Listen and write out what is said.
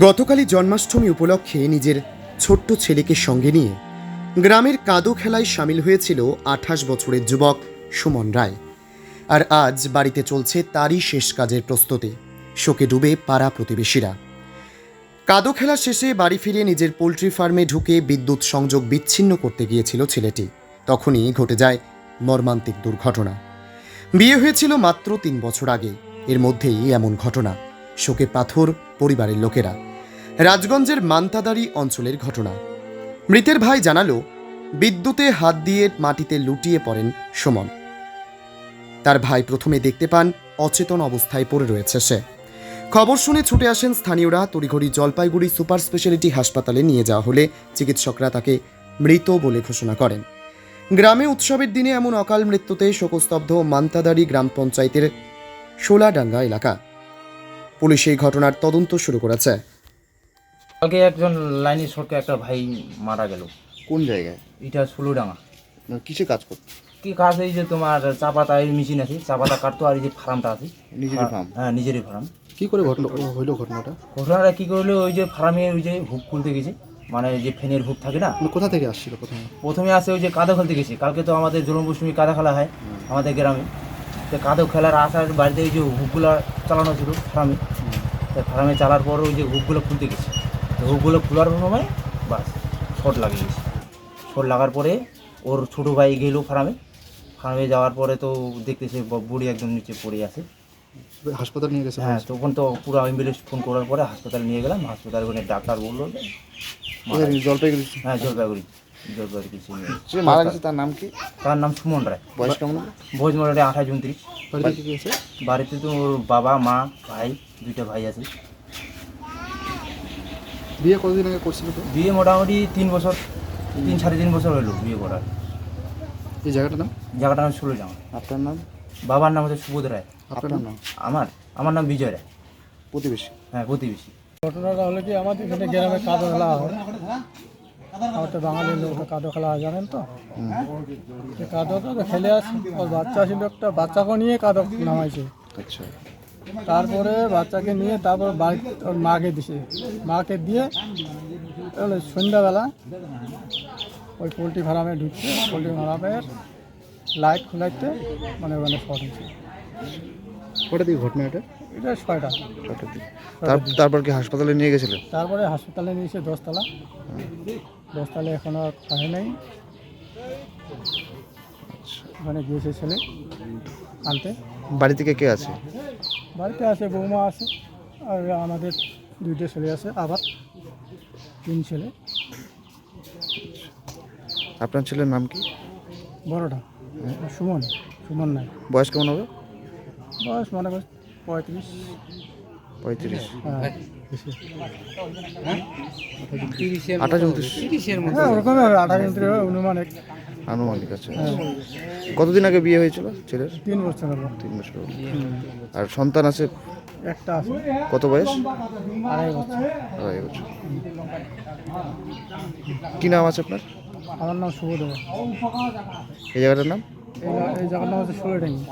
গতকালই জন্মাষ্টমী উপলক্ষে নিজের ছোট্ট ছেলেকে সঙ্গে নিয়ে গ্রামের কাদো খেলায় সামিল হয়েছিল আঠাশ বছরের যুবক সুমন রায়। আর আজ বাড়িতে চলছে তারই শেষ কাজের প্রস্তুতি, শোকে ডুবে পাড়া প্রতিবেশীরা। কাদো খেলা শেষে বাড়ি ফিরে নিজের পোলট্রি ফার্মে ঢুকে বিদ্যুৎ সংযোগ বিচ্ছিন্ন করতে গিয়েছিল ছেলেটি। তখনই ঘটে যায় মর্মান্তিক দুর্ঘটনা। বিয়ে হয়েছিল মাত্র তিন বছর আগে, এর মধ্যেই এমন ঘটনা। শোকে পাথর পরিবারের লোকেরা। রাজগঞ্জের মান্তাদারি অঞ্চলের ঘটনা। মৃতের ভাই জানালো, বিদ্যুতে হাত দিয়ে মাটিতে লুটিয়ে পড়েন সুমন। তার ভাই প্রথমে দেখতে পান, অচেতন অবস্থায় পড়ে রয়েছে সে। খবর শুনে ছুটে আসেন স্থানীয়রা তড়িঘড়ি জলপাইগুড়ি সুপার স্পেশালিটি হাসপাতালে নিয়ে যাওয়া হলে চিকিৎসকরা তাকে মৃত বলে ঘোষণা করেন। গ্রামে উৎসবের দিনে এমন অকাল মৃত্যুতে শোকস্তব্ধ মান্তাদারি গ্রাম পঞ্চায়েতের শোলাডাঙ্গা এলাকা। পুলিশ এই ঘটনার তদন্ত শুরু করেছে। কালকে একজন লাইনের সরকে একটা ভাই মারা গেল। কোন জায়গায়? এটা ষোলোডাঙা না, কিসে কাজ করতো? কি কাজ? এই যে তোমার চা পাতা এই মেশিন আছে চা পাতা কাটতো আর এই যে ফার্মটা আছে। নিজেরই ফার্ম? হ্যাঁ নিজেরই ফার্ম। কি করে ঘটনা হইল ঘটনাটা? ঘটনাটা কি করল? ওই যে ফার্মে ওই যে হুক খুলতে গেছে। মানে যে ফেনের হুক থাকে না? মানে কোথা থেকে আসছিল প্রথমে? প্রথমে আসে ওই যে কাদা খেলতে গেছে। কালকে তো আমাদের জন্মাষ্টমী কাদা খেলা হয় আমাদের গ্রামে। তো কাদো খেলার আসার বাড়িতে ওই যে হুকগুলো চালানো ছিল ফার্মে তো ফার্মে চালার পর ওই যে হুকগুলো খুলতে গেছে। তো হুকগুলো খোলার সময় বাস শর্ট লাগে গেছে শট লাগার পরে ওর ছোটো ভাই গেলো ফার্মে ফার্মে যাওয়ার পরে তো দেখতেছে ব- বুড়ি একদম নিচে পড়ে আছে। হাসপাতাল নিয়ে গেছে হ্যাঁ তখন তো পুরো অ্যাম্বুলেন্স ফোন করার পরে হাসপাতালে নিয়ে গেলাম। হাসপাতালে ওখানে ডাক্তার বলল জলপাইগুড়ি হ্যাঁ জলপাইগুড়ি। জলপাইগুড়ি কিছু নেই। সে মারা গেছে তার নাম কি? তার নাম সুমন রায়। বয়স কেমন মোটামুটি আঠাশ উনত্রিশ। বাড়িতে কি কি আছে? বাড়িতে তো ওর বাবা মা ভাই দুইটা ভাই আছে। বিয়ে কতদিন আগে করছিল তো? বিয়ে মোটামুটি তিন বছর তিন সাড়ে তিন বছর হলো বিয়ে করার। এই জায়গাটার নাম? জায়গাটা নাম ষোলো জামা। আপনার নাম? বাবার নাম হচ্ছে সুবোধ রায়। আপনার নাম? আমার? আমার নাম বিজয় রায়। প্রতিবেশী? হ্যাঁ প্রতিবেশী। ঘটনাটা হলো কি আমাদের এখানে গ্রামে খেলা হয়। আমার তো বাঙালির লোক কাদো খেলা জানেন তো? তো কাদো তো খেলে আসে ওর বাচ্চা ছিল একটা বাচ্চাকে নিয়ে কাদো নামাইছে। আচ্ছা। তারপরে বাচ্চাকে নিয়ে তারপর বাড়ি ওর মাকে দিছে। মাকে দিয়ে তাহলে সন্ধ্যাবেলা ওই পোলট্রি ফার্মে ঢুকছে। পোলট্রি ফার্মের লাইট খোলাইতে মানে ওখানে শর্ট হয়েছে। কটা দিকে ঘটনা এটা? এটা ছয়টা। ছটার দিকে তারপর কি হাসপাতালে নিয়ে গেছিলেন? তারপরে হাসপাতালে নিয়েছে দশতলা। দশতলা এখনও হয় নাই। ওখানে গিয়েছে ছেলে আনতে। বাড়ি থেকে কে আছে? বাড়িতে আছে বৌমা আছে আর আমাদের দুইটা ছেলে আছে আবার তিন ছেলে। আপনার ছেলের নাম কি? বড়টা সুমন সুমন নাই বয়স কেমন হবে? বয়স মনে কর পঁয়ত্রিশ। পঁয়ত্রিশ। হ্যাঁ? আঠাশ উনত্রিশ। হ্যাঁ ওরকম আঠাশ উনত্রিশ অনুমানিক আনুমানিক আছে। হ্যাঁ। কতদিন আগে বিয়ে হয়েছিল ছেলের? তিন বছর হলো তিন বছর হলো। আর সন্তান আছে? একটা আছে। কত বয়স? আড়াই বছর। আড়াই বছর। কি নাম আছে আপনার? আমার নাম শুভ দেব এই জায়গাটার নাম? এই জায়গার নাম হচ্ছে সুরেডাঙ্গি